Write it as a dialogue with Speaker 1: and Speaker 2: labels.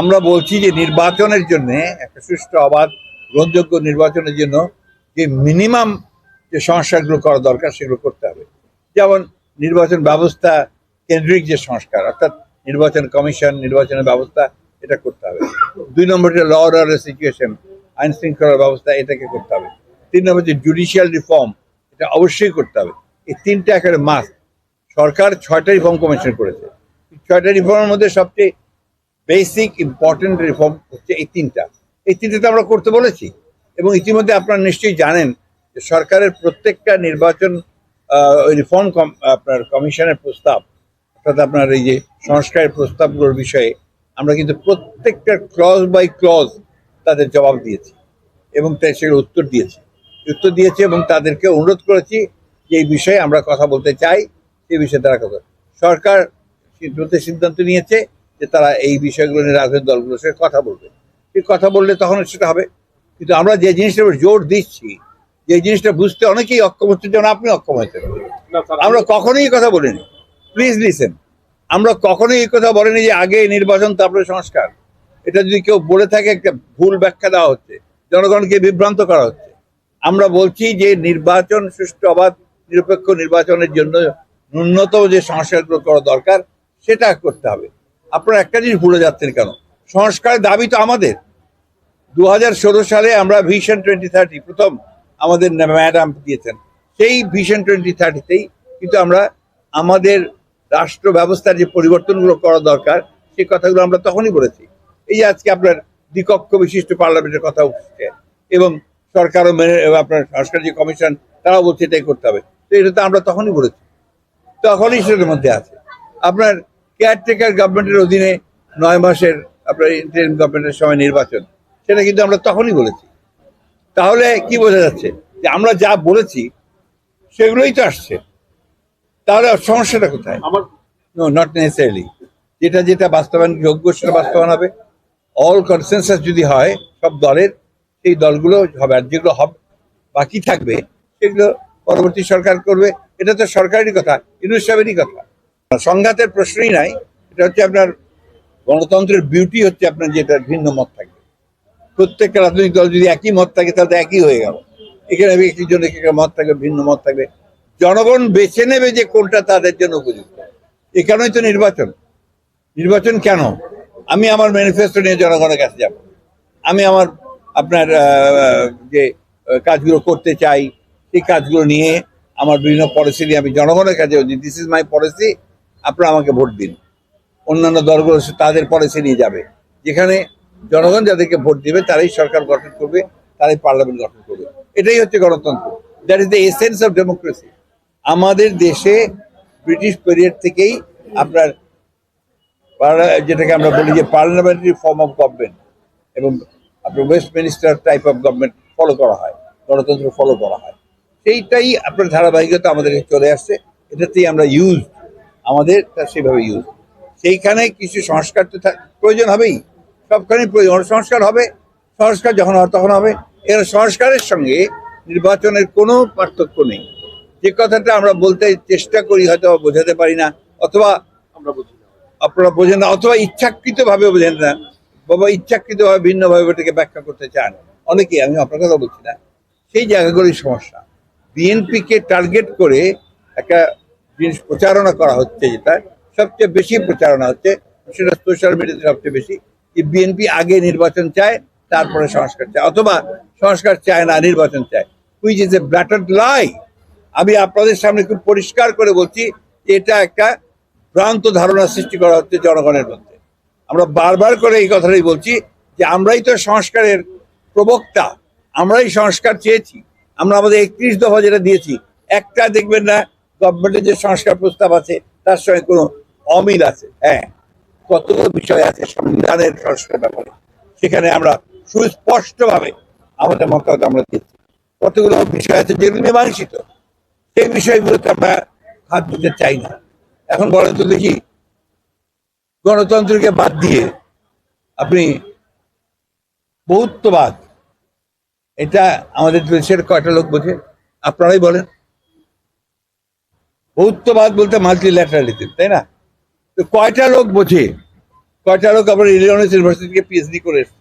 Speaker 1: আমরা বলছি যে নির্বাচনের জন্য, একটা সুষ্ঠু অবাধ গ্রহণযোগ্য নির্বাচনের জন্য যে মিনিমাম যে সংস্কারগুলো করা দরকার সেগুলো করতে হবে। যেমন নির্বাচন ব্যবস্থা কেন্দ্রিক যে সংস্কার, অর্থাৎ নির্বাচন কমিশন, নির্বাচনের ব্যবস্থা, এটা করতে হবে। দুই নম্বরটা ল অর্ডার সিচুয়েশন আইন শৃঙ্খলার ব্যবস্থা, এটাকে করতে হবে। তিন নম্বর যে জুডিশিয়াল রিফর্ম এটা অবশ্যই করতে হবে। এই তিনটা একেবারে মাস্ট সরকার ছয়টা রিফর্ম কমিশন করেছে। ছয়টা রিফর্মের মধ্যে সবচেয়ে বেসিক ইম্পর্টেন্ট রিফর্ম হচ্ছে এই তিনটা। এই তিনটা তো আমরা করতে বলেছি এবং ইতিমধ্যে আপনারা নিশ্চয়ই জানেন যে সরকারের প্রত্যেকটা নির্বাচন রিফর্ম আপনার কমিশনের প্রস্তাব, অর্থাৎ আপনার এই যে সংস্কারের প্রস্তাবগুলোর বিষয়ে আমরা কিন্তু প্রত্যেকটা ক্লজ বাই ক্লজ তাদের জবাব দিয়েছি এবং তাই সেগুলো উত্তর দিয়েছি। উত্তর দিয়েছি এবং তাদেরকে অনুরোধ করেছি যে এই বিষয়ে আমরা কথা বলতে চাই এই বিষয়ে তারা কথা সরকার সিদ্ধান্ত নিয়েছে যে তারা এই বিষয়গুলো নিয়ে রাজনৈতিক দলগুলোর সঙ্গে কথা বলবে। এই কথা বললে তখন সেটা হবে। কিন্তু আমরা যে জিনিসটার উপর জোর দিচ্ছি যে জিনিসটা বুঝতে অনেকেই অক্ষম হচ্ছে যেমন আপনি অক্ষম হয়েছেন। আমরা কখনোই এই কথা বলিনি। প্লিজ লিসেন আমরা কখনোই এই কথা বলিনি যে আগে নির্বাচন তারপরে সংস্কার। এটা যদি কেউ বলে থাকে একটা ভুল ব্যাখ্যা দেওয়া হচ্ছে। জনগণকে বিভ্রান্ত করা হচ্ছে। আমরা বলছি যে নির্বাচন সুষ্ঠু অবাধ নিরপেক্ষ নির্বাচনের জন্য ন্যূনতম যে সংস্কারগুলো করা দরকার সেটা করতে হবে। আপনারা একটা জিনিস ভুলে যাচ্ছেন কেন? সংস্কারের দাবি তো আমাদের। দু হাজার ষোলো সালে আমরা ভিশন টোয়েন্টি থার্টি প্রথম আমাদের ম্যাডাম দিয়েছেন। সেই ভিশন টোয়েন্টি থার্টিতেই কিন্তু আমরা আমাদের রাষ্ট্র ব্যবস্থার যে পরিবর্তনগুলো করা দরকার, সেই কথাগুলো আমরা তখনই বলেছি। এই আজকে আপনার দ্বিকক্ষ বিশিষ্ট পার্লামেন্টের কথা উঠছে এবং সরকারও মেনে, আপনার সংস্কার যে কমিশন, তারাও বলছে এটাই করতে হবে। তো এটা তো আমরা তখনই বলেছি। তখনই সেটার মধ্যে আছে। আপনার কেয়ারটেকার গভর্নমেন্টের অধীনে নয় মাসের আপনার ইন্টারিম গভর্নমেন্টের সময় নির্বাচন। সেটা কিন্তু আমরা তখনই বলেছি। তাহলে কি বোঝা যাচ্ছে? যে আমরা যা বলেছি সেগুলোই তো আসছে। তাহলে সমস্যাটা কোথায়?
Speaker 2: আমার
Speaker 1: নো নট নেসেসারিলি যেটা যেটা বাস্তবায়ন যোগ্য সেটা বাস্তবায়ন হবে। অল কনসেনসাস যদি হয় সব দলের সেই দলগুলো হবে আর যেগুলো হবে বাকি থাকবে সেগুলো পরবর্তী সরকার করবে। এটা তো সরকারেরই কথা ইউনুস সাহেবেরই কথা। সংঘাতের প্রশ্নই নাই। এটা হচ্ছে আপনার গণতন্ত্রের বিউটি হচ্ছে আপনার যেটা ভিন্ন মত থাকবে প্রত্যেকটা রাজনৈতিক দল যদি একই মত থাকে, তাহলে একই হয়ে গেল। এখানে একটি জন একটা মত থাকবে ভিন্ন মত থাকবে। জনগণ বেছে নেবে যে কোনটা তাদের জন্য উপযুক্ত। এখানেই তো নির্বাচন। নির্বাচন কেন? আমি আমার ম্যানিফেস্টো নিয়ে জনগণের কাছে যাব। আমি আমার আপনার যে কাজগুলো করতে চাই সেই কাজগুলো নিয়ে আমার বিভিন্ন পলিসি নিয়ে আমি জনগণের কাছে দিস ইজ মাই পলিসি আপনারা আমাকে ভোট দিন। অন্যান্য দলগুলো সে তাদের পলিসি নিয়ে যাবে। যেখানে জনগণ যাদেরকে ভোট দিবে, তারাই সরকার গঠন করবে, তারাই পার্লামেন্ট গঠন করবে। এটাই হচ্ছে গণতন্ত্র। That is the essence of democracy আমাদের দেশে ব্রিটিশ পিরিয়ড থেকেই আপনার যেটাকে আমরা বলি যে পার্লামেন্টারি ফর্ম অফ গভর্নমেন্ট এবং আপনার Westminster type of government follow করা হয়, গণতন্ত্র ফলো করা হয়। সেইটাই আপনার ধারাবাহিকতা আমাদের চলে আসছে। এটাতেই আমরা ইউজ আমাদের তা সেভাবে ইউজ সেইখানে কিছু সংস্কার তো প্রয়োজন হবেই। সবখানেই প্রয়োজন। সংস্কার হবে। সংস্কার যখন হয় তখন হবে। এর সংস্কারের সঙ্গে নির্বাচনের কোনো পার্থক্য নেই। যে কথাটা আমরা বলতে চেষ্টা করি হয়তো বা বোঝাতে পারি না অথবা
Speaker 2: আমরা বুঝি না।
Speaker 1: আপনারা বোঝেন না অথবা ইচ্ছাকৃতভাবে বোঝেন না বাবা ইচ্ছাকৃতভাবে ভিন্নভাবে ওটাকে ব্যাখ্যা করতে চান। অনেকেই আমি আপনার কথা বলছি না। সেই জায়গাগুলোই সমস্যা। বিএনপিকে টার্গেট করে একটা জিনিস প্রচারণা করা হচ্ছে যেটা, সবচেয়ে বেশি প্রচারণা হচ্ছে, সেটা সোশ্যাল মিডিয়াতে সবচেয়ে বেশি, যে বিএনপি আগে নির্বাচন চায়, তারপরে সংস্কার চায়, অথবা সংস্কার চায় না, নির্বাচন চায়। হুইচ ইজ এ ব্ল্যাটার্ড লাই আমি আপনাদের সামনে খুব পরিষ্কার করে বলছি, এটা একটা ভ্রান্ত ধারণা সৃষ্টি করা হচ্ছে জনগণের মধ্যে। আমরা বারবার করে এই কথাটাই বলছি, যে আমরাই তো সংস্কারের প্রবক্তা, আমরাই সংস্কার চেয়েছি। আমরা আমাদের একত্রিশ দফা যেটা দিয়েছি, একটা দেখবেন না গভর্নমেন্টের যে সংস্কার প্রস্তাব আছে, তার সঙ্গে কোনো অমিল আছে। হ্যাঁ কতগুলো বিষয় আছে সংবিধানের সংস্কার ব্যাপারে। সেখানে আমরা সুস্পষ্টভাবে আমাদের মতামত আমরা দিচ্ছি। কতগুলো বিষয় আছে যেগুলো মীমাংসিত সেই বিষয়গুলোতে আমরা হাত দিতে চাই না। এখন বলেন তো দেখি, গণতন্ত্রকে বাদ দিয়ে আপনি বহুত্ববাদ, এটা আমাদের দেশের কয়টা লোক বোঝে? আপনারাই বলেন। বহুত্ববাদ বলতে মাল্টিল্যাটারালিজম তাই না? তো কয়টা লোক বোঝে? কয়টা লোক আবার ইলিনয়েস ইউনিভার্সিটি থেকে পিএইচডি করে এসছে?